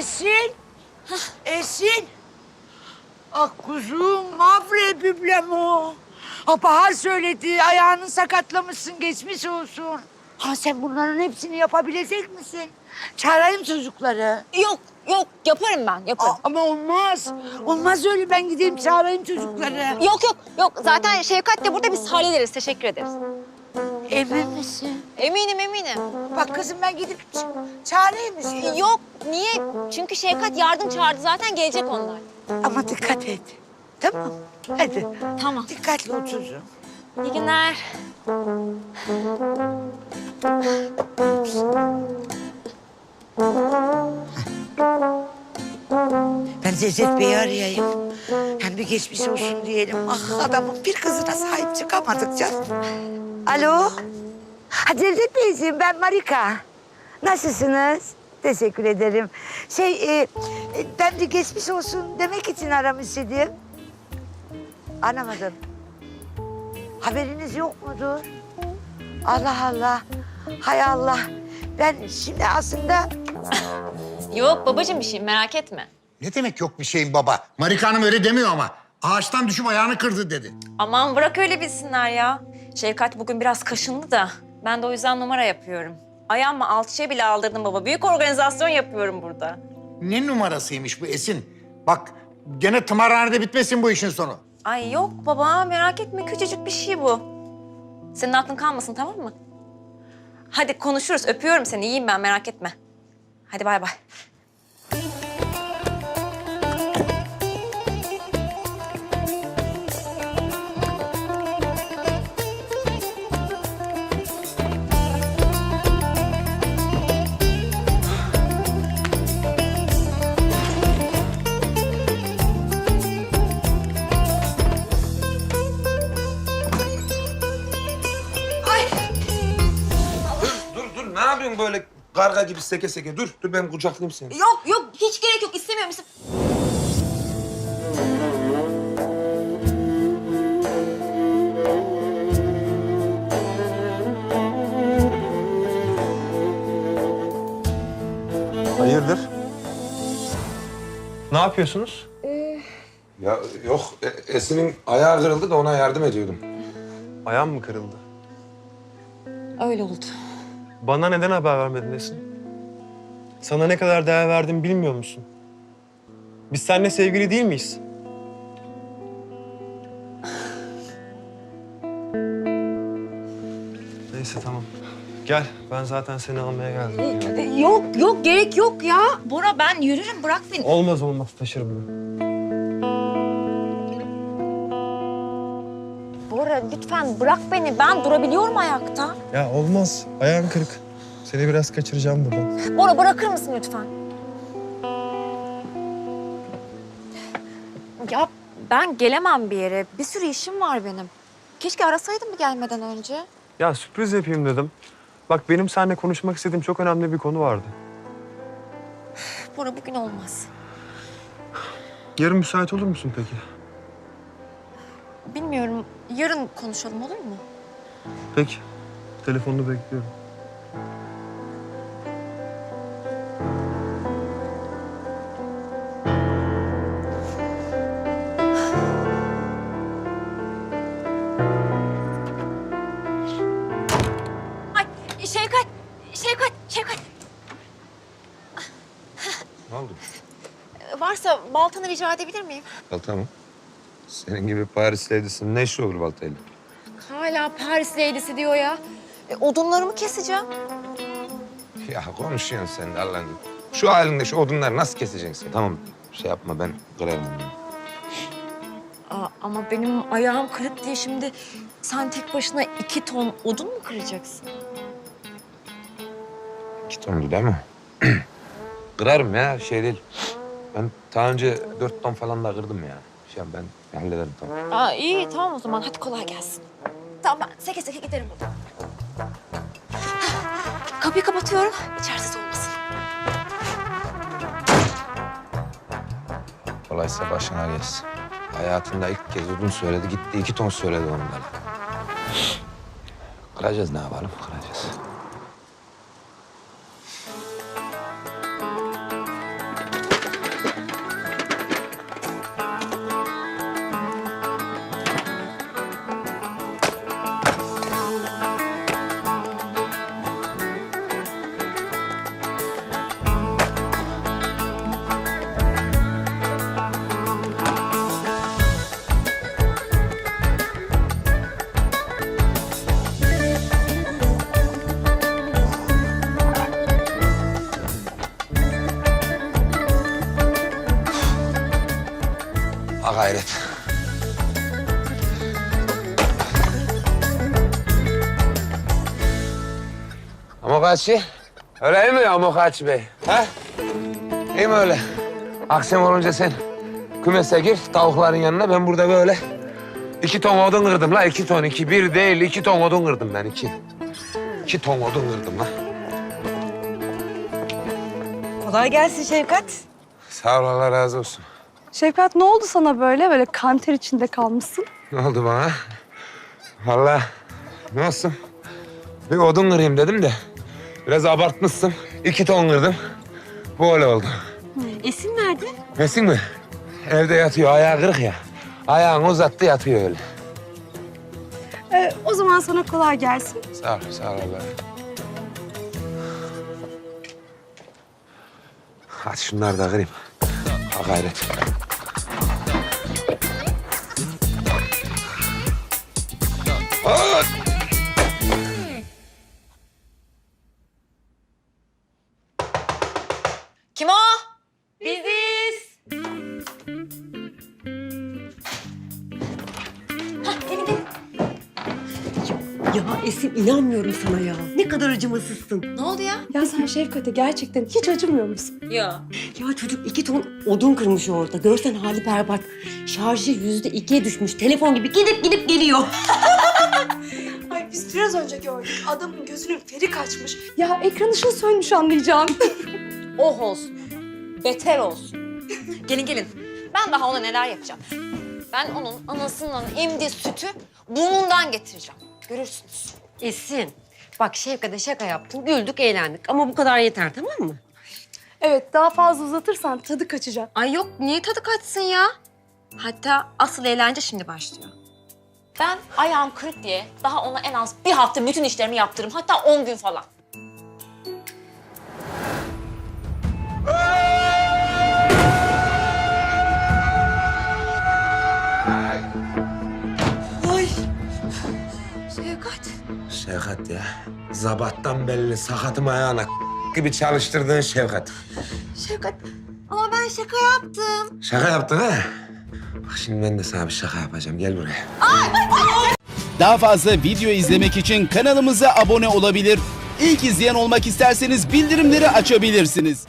Esin. Esin. Ah kuzum, mavre büblemo. Ha Bahar söyledi, ayağını sakatlamışsın, geçmiş olsun. Ha sen bunların hepsini yapabilecek misin? Çağırayım çocukları. Yok yok yaparım ben yaparım. Aa, ama olmaz. Olmaz öyle ben gideyim çağırayım çocukları. Yok yok yok zaten Şevkat de burada biz hallederiz teşekkür ederiz. Emin misin? Eminim eminim. Bak kızım ben gidip ç- çağırayım istiyorum. Yok niye? Çünkü Şevkat yardım çağırdı zaten gelecek onlar. Ama dikkat et. Tamam. Hadi. Tamam. Dikkatli çocuğum. İyi günler. Ben Cevdet Bey'i arayayım. Hem bir geçmiş olsun diyelim. Ah adamın bir kızına sahip çıkamadık canım. Alo. Ha Cevdet Beyciğim ben Marika. Nasılsınız? Teşekkür ederim. Şey e, e, ben bir geçmiş olsun demek için aramış idim. Anlamadım. Haberiniz yok mudur? Allah Allah. Hay Allah. Ben şimdi aslında Yok babacığım bir şey merak etme. Ne demek yok bir şeyin baba? Marika Hanım öyle demiyor ama. Ağaçtan düşüp ayağını kırdı dedi. Aman bırak öyle bilsinler ya. Şevkat bugün biraz kaşındı da ben de o yüzden numara yapıyorum. Ayağıma alçıya bile aldırdım baba. Büyük organizasyon yapıyorum burada. Ne numarasıymış bu Esin? Bak gene tımarhanede bitmesin bu işin sonu. Ay yok baba merak etme küçücük bir şey bu. Senin aklın kalmasın tamam mı? Hadi konuşuruz öpüyorum seni iyiyim ben merak etme. Hadi bay bay. Karga gibi seke seke? Dur dur ben kucaklayayım seni. Yok yok hiç gerek yok istemiyorum. istem- Hayırdır? Ne yapıyorsunuz? Ya yok e- Esin'in ayağı kırıldı da ona yardım ediyordum. Ayağım mı kırıldı? Öyle oldu. Bana neden haber vermedin Esin? Sana ne kadar değer verdim bilmiyor musun? Biz seninle sevgili değil miyiz? Neyse tamam. Gel, ben zaten seni almaya geldim. Yok yok gerek yok ya. Bora ben yürürüm bırak beni. Olmaz olmaz, taşır bunu. Bora lütfen bırak beni ben durabiliyorum ayakta. Ya olmaz, ayağın kırık. Seni biraz kaçıracağım buradan. Bora bırakır mısın lütfen? Ya ben gelemem bir yere. Bir sürü işim var benim. Keşke arasaydım bir gelmeden önce. Ya sürpriz yapayım dedim. Bak benim seninle konuşmak istediğim çok önemli bir konu vardı. Bora bugün olmaz. Yarın müsait olur musun peki? Bilmiyorum. Yarın konuşalım olur mu? Peki. Telefonunu bekliyorum. Ay Şevkat, Şevkat, Şevkat. Ne oldu? Varsa baltanı rica edebilir miyim? Balta mı? Senin gibi Paris lady'sin ne işi olur baltayla? Hala Paris leylisi diyor ya. E, odunlarımı keseceğim. Ya konuşuyorsun sen de Allah'ın. Şu halinde şu odunları nasıl keseceksin? Tamam şey yapma ben kırarım onu. Aa, ama benim ayağım kırık diye şimdi sen tek başına iki ton odun mu kıracaksın? İki tondu değil mi? Kırarım ya şey değil. Ben daha önce dört ton falan da kırdım ya. Şey ben hallederim tamam. Aa, iyi tamam o zaman hadi kolay gelsin. Tamam ben seke seke giderim buradan. Kapıyı kapatıyorum içerisi olmasın. Kolaysa başına gelsin. Hayatında ilk kez odun söyledi, gitti iki ton söyledi onlara. Kıracağız ne yapalım, kıracağız. Gayret. Amokachi. Öyle iyi mi Amokachi Bey? Ha? İyi mi öyle? Akşam olunca sen kümese gir tavukların yanına. Ben burada böyle iki ton odun kırdım la. iki ton, iki. Bir değil, iki ton odun kırdım ben, iki. İki ton odun kırdım la. Kolay gelsin Şevkat. Sağ ol, Allah razı olsun. Şevkat ne oldu sana böyle? Böyle kanter içinde kalmışsın. Ne oldu bana? Vallahi ne olsun? Bir odun kırayım dedim de biraz abartmışsın. İki ton kırdım. Bu öyle oldu. Esin nerede? Nesin mi? Evde yatıyor, ayağı kırık ya. Ayağını uzattı yatıyor öyle. Ee, o zaman sana kolay gelsin. Sağ ol, sağ ol Allah. Hadi şunları da kırayım. Ha gayret. Kim o? Biziz. Ya Esin inanmıyorum sana ya. Ne kadar acımasızsın. Ne oldu ya? Ya sen Şevkat'e gerçekten hiç acımıyor musun? Ya. Ya çocuk iki ton odun kırmış orada. Görsen hali berbat. Şarjı yüzde ikiye düşmüş. Telefon gibi gidip gidip geliyor. Ay biz biraz önce gördük. Adamın gözünün feri kaçmış. Ya ekran ışığı sönmüş anlayacağım. Oh olsun. Beter olsun. gelin gelin. Ben daha ona neler yapacağım. Ben onun anasının emdiği sütü burnundan getireceğim. Görürsünüz. Esin bak Şevkat'e şaka yaptın. Güldük eğlendik. Ama bu kadar yeter tamam mı? evet daha fazla uzatırsan tadı kaçacak. Ay yok niye tadı kaçsın ya? Hatta asıl eğlence şimdi başlıyor. Ben ayağım kırık diye daha ona en az bir hafta bütün işlerimi yaptırırım. Hatta on gün falan. Şevkat. Şevkat ya. Zabattan belli sakatım ayağına gibi çalıştırdığın Şevkat. Şevkat ama ben şaka yaptım. Şaka yaptın ha? Bak şimdi ben de sana bir şaka yapacağım. Gel buraya. Daha fazla video izlemek için kanalımıza abone olabilir. İlk izleyen olmak isterseniz bildirimleri açabilirsiniz.